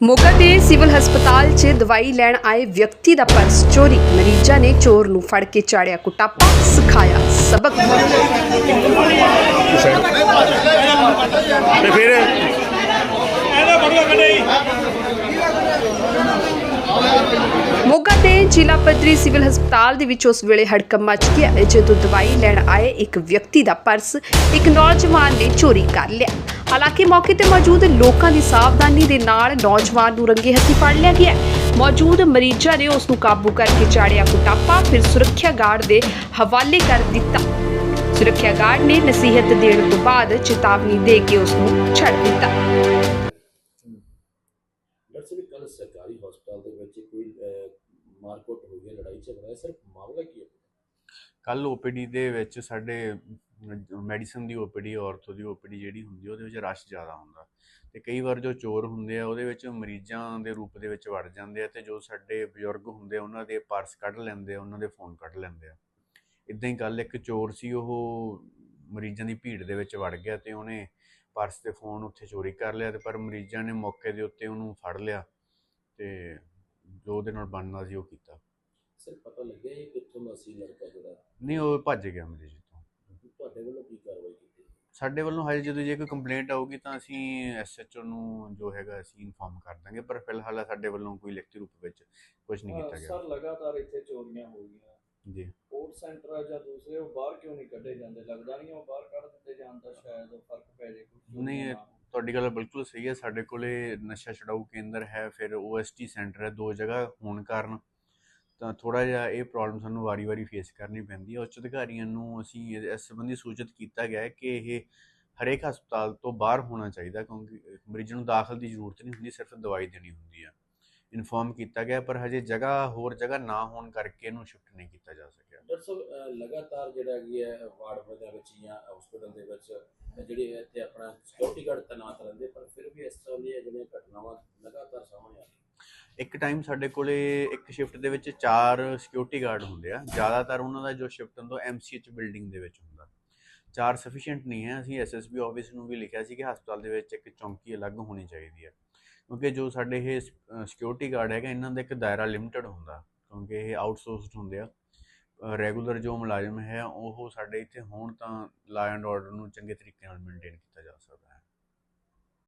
ਮੋਗਾ ਦੇ ਸਿਵਲ ਹਸਪਤਾਲ 'ਚ ਦਵਾਈ ਲੈਣ ਆਏ ਵਿਅਕਤੀ ਦਾ ਪਰਸ ਚੋਰੀ। ਮਰੀਜ਼ਾਂ ਨੇ ਚੋਰ ਨੂੰ ਫੜ ਕੇ ਚਾੜਿਆ ਕੁਟਾਪਾ, ਸਿਖਾਇਆ ਸਬਕ। ਤੇ ਫਿਰ ਮੋਗਾ ਦੇ ਜ਼ਿਲ੍ਹਾ ਪੱਧਰੀ ਸਿਵਲ ਹਸਪਤਾਲ ਦੇ ਵਿੱਚ ਉਸ ਵੇਲੇ ਹੜਕੰਪ ਮਚ ਗਿਆ ਜਦੋਂ ਦਵਾਈ ਲੈਣ ਆਏ ਇੱਕ ਵਿਅਕਤੀ ਦਾ ਪਰਸ ਇੱਕ ਨੌਜਵਾਨ ਨੇ ਚੋਰੀ ਕਰ ਲਿਆ। ਹਾਲਾਂਕਿ ਮੌਕੇ ਤੇ ਮੌਜੂਦ ਲੋਕਾਂ ਦੀ ਸਾਵਧਾਨੀ ਦੇ ਨਾਲ ਨੌਜਵਾਨ ਨੂੰ ਰੰਗੇ ਹੱਥੀ ਫੜ ਲਿਆ ਗਿਆ ਮੌਜੂਦ ਮਰੀਜ਼ਾਂ ਨੇ ਉਸ ਨੂੰ ਕਾਬੂ ਕਰਕੇ ਚਾੜਿਆ ਕੁਟਾਪਾ ਫਿਰ ਸੁਰੱਖਿਆ ਗਾਰਡ ਦੇ ਹਵਾਲੇ ਕਰ ਦਿੱਤਾ। ਸੁਰੱਖਿਆ ਗਾਰਡ ਨੇ ਨਸੀਹਤ ਦੇਣ ਤੋਂ ਬਾਅਦ ਚੇਤਾਵਨੀ ਦੇ ਕੇ ਉਸ ਨੂੰ ਛੱਡ ਦਿੱਤਾ। ਡਾਕਟਰ ਸਾਹਿਬ ਕੱਲ ਸਰਕਾਰੀ ਹਸਪਤਾਲ ਦੇ ਵਿੱਚ ਕੋਈ ਅਹ, ਮਾਰਕੁੱਟ ਹੋ ਗਈ ਲੜਾਈ ਝਗੜਾ ਹੋਇਆ ਸਰ ਮਾਮਲਾ ਕੀ ਹੈ? ਕੱਲ ਓਪੀਡੀ ਦੇ ਵਿੱਚ ਸਾਡੇ ਮੈਡੀਸਨ ਦੀ ਓਪੀਡੀ, ਔਰਥੋ ਦੀ ਓਪੀਡੀ ਜਿਹੜੀ ਹੁੰਦੀ ਉਹਦੇ ਵਿੱਚ ਰਸ਼ ਜ਼ਿਆਦਾ ਹੁੰਦਾ। ਤੇ ਕਈ ਵਾਰ ਜੋ ਚੋਰ ਹੁੰਦੇ ਆ, ਉਹਦੇ ਵਿੱਚ ਮਰੀਜ਼ਾਂ ਦੇ ਰੂਪ ਦੇ ਵਿੱਚ ਵੜ ਜਾਂਦੇ ਆ ਤੇ ਜੋ ਸਾਡੇ ਬਜ਼ੁਰਗ ਹੁੰਦੇ ਆ, ਉਹਨਾਂ ਦੇ ਪਰਸ ਕੱਢ ਲੈਂਦੇ ਆ, ਉਹਨਾਂ ਦੇ ਫੋਨ ਕੱਢ ਲੈਂਦੇ ਆ। ਇਦਾਂ ਹੀ ਕੱਲ ਇੱਕ ਚੋਰ ਸੀ, ਉਹ ਮਰੀਜ਼ਾਂ ਦੀ ਭੀੜ ਦੇ ਵਿੱਚ ਵੜ ਗਿਆ ਤੇ ਉਹਨੇ ਪਰਸ ਤੇ ਫੋਨ ਉੱਥੇ ਚੋਰੀ ਕਰ ਲਿਆ ਤੇ ਪਰ ਮਰੀਜ਼ਾਂ ਨੇ ਮੌਕੇ ਦੇ ਉੱਤੇ ਉਹਨੂੰ ਫੜ ਲਿਆ ਤੇ ਜੋ ਉਹਦੇ ਨਾਲ ਬਣਨਾ ਸੀ ਉਹ ਕੀਤਾ। ਸਰ ਪਤਾ ਲੱਗਿਆ ਇਹ ਕਿੱਥੋਂ ਦਾ ਸੀ ਲੜਕਾ ਜਿਹੜਾ? ਨਹੀਂ ਉਹ ਭੱਜ ਗਿਆ ਮਰੀਜ਼ ਤੋਂ ਤੁਹਾਡੇ ਵੱਲੋਂ ਕੀ ਕਾਰਵਾਈ ਕੀਤੀ ਸਾਡੇ ਵੱਲੋਂ ਹਜੇ ਜਦੋਂ ਜੇ ਕੋਈ ਕੰਪਲੇਂਟ ਆਊਗੀ ਤਾਂ ਅਸੀਂ ਐਸਐਚਓ ਨੂੰ ਜੋ ਹੈਗਾ ਅਸੀਂ ਇਨਫਾਰਮ ਕਰ ਦਾਂਗੇ ਪਰ ਫਿਲਹਾਲ ਸਾਡੇ ਵੱਲੋਂ ਕੋਈ ਲਿਖਤੀ ਰੂਪ ਵਿੱਚ ਕੁਝ ਨਹੀਂ ਕੀਤਾ ਗਿਆ। ਸਰ ਲਗਾਤਾਰ ਇੱਥੇ ਚੋਰੀਆਂ ਹੋ ਗਈਆਂ। ਜੀ। ਫੂਡ ਸੈਂਟਰ ਜਾਂ ਦੂਸਰੇ ਉਹ ਬਾਹਰ ਕਿਉਂ ਨਹੀਂ ਕੱਢੇ ਜਾਂਦੇ? ਲੱਗਦਾ ਨਹੀਂ ਉਹ ਬਾਹਰ ਕੱਢ ਦਿੱਤੇ ਜਾਣ ਦਾ ਸ਼ਾਇਦ ਫ਼ਰਕ ਪੈ ਜੇ ਕੁਝ ਨਹੀਂ, ਤੁਹਾਡੀ ਗੱਲ ਬਿਲਕੁਲ ਸਹੀ ਹੈ, ਸਾਡੇ ਕੋਲੇ ਨਸ਼ਾ ਛਡਾਊ ਕੇਂਦਰ ਹੈ, ਫਿਰ ਓਐਸਟੀ ਸੈਂਟਰ ਹੈ, ਦੋ ਜਗ੍ਹਾ ਹੋਣ ਕਾਰਨ। ਤਾਂ ਥੋੜਾ ਜਿਹਾ ਇਹ ਪ੍ਰੋਬਲਮ ਸਾਨੂੰ ਵਾਰੀ-ਵਾਰੀ ਫੇਸ ਕਰਨੀ ਪੈਂਦੀ ਹੈ। ਉੱਚ ਅਧਿਕਾਰੀਆਂ ਨੂੰ ਅਸੀਂ ਇਸ ਸੰਬੰਧੀ ਸੂਚਿਤ ਕੀਤਾ ਗਿਆ ਹੈ ਕਿ ਇਹ ਹਰੇਕ ਹਸਪਤਾਲ ਤੋਂ ਬਾਹਰ ਹੋਣਾ ਚਾਹੀਦਾ, ਕਿਉਂਕਿ ਮਰੀਜ਼ ਨੂੰ ਦਾਖਲ ਦੀ ਜ਼ਰੂਰਤ ਨਹੀਂ ਹੁੰਦੀ, ਸਿਰਫ ਦਵਾਈ ਦੇਣੀ ਹੁੰਦੀ ਹੈ। ਇਨਫੋਰਮ ਕੀਤਾ ਗਿਆ ਪਰ ਹਜੇ ਜਗ੍ਹਾ ਹੋਰ ਜਗ੍ਹਾ ਨਾ ਹੋਣ ਕਰਕੇ ਇਹਨੂੰ ਸ਼ਿਫਟ ਨਹੀਂ ਕੀਤਾ ਜਾ ਸਕਿਆ। ਡਾਕਟਰ ਸਾਹਿਬ ਲਗਾਤਾਰ ਜਿਹੜਾ ਹੈਗੀ ਹੈ ਵਾਰਡ ਦੇ ਵਿੱਚ ਜਾਂ ਹਸਪੀਟਲ ਦੇ ਵਿੱਚ ਜਿਹੜੇ ਇੱਥੇ ਆਪਣਾ ਸਿਕਿਉਰਿਟੀ ਗਾਰਡ ਤੈਨਾਤ ਰਹਿੰਦੇ ਪਰ ਫਿਰ ਵੀ ਇਸ ਤਰ੍ਹਾਂ ਦੀਆਂ ਜਿਹੜੀਆਂ ਘਟਨਾਵਾਂ ਲਗਾਤਾਰ ਸਾਹਮਣੇ ਆ ਰਹੀਆਂ। ਇੱਕ ਟਾਈਮ ਸਾਡੇ ਕੋਲੇ ਇੱਕ ਸ਼ਿਫਟ ਦੇ ਵਿੱਚ ਚਾਰ ਸਿਕਿਉਰਿਟੀ ਗਾਰਡ ਹੁੰਦੇ ਆ। ਜ਼ਿਆਦਾਤਰ ਉਹਨਾਂ ਦਾ ਜੋ ਸ਼ਿਫਟ ਹੁੰਦਾ ਐਮਸੀਐਚ ਬਿਲਡਿੰਗ ਦੇ ਵਿੱਚ ਹੁੰਦਾ। ਚਾਰ ਸਫੀਸ਼ੀਐਂਟ ਨਹੀਂ ਹੈ। ਅਸੀਂ ਐਸਐਸਬੀ ਆਫਿਸ ਨੂੰ ਵੀ ਲਿਖਿਆ ਸੀ ਕਿ ਹਸਪਤਾਲ ਦੇ ਵਿੱਚ ਇੱਕ ਚੌਂਕੀ ਅਲੱਗ ਹੋਣੀ ਚਾਹੀਦੀ ਹੈ। ਕਿਉਂਕਿ ਜੋ ਸਾਡੇ ਇਹ ਸਿਕਿਉਰਿਟੀ ਗਾਰਡ ਹੈਗਾ, ਇਹਨਾਂ ਦਾ ਇੱਕ ਦਾਇਰਾ ਲਿਮਟਿਡ ਹੁੰਦਾ, ਕਿਉਂਕਿ ਇਹ ਆਊਟਸੋਰਸਡ ਹੁੰਦੇ ਆ। ਰੈਗੂਲਰ ਜੋ ਮੁਲਾਜ਼ਮ ਹੈ, ਉਹ ਸਾਡੇ ਇੱਥੇ ਹੋਣ ਤਾਂ ਲਾ ਐਂਡ ਆਰਡਰ ਨੂੰ ਚੰਗੇ ਤਰੀਕੇ ਨਾਲ ਮੇਨਟੇਨ ਕੀਤਾ ਜਾ ਸਕਦਾ ਹੈ।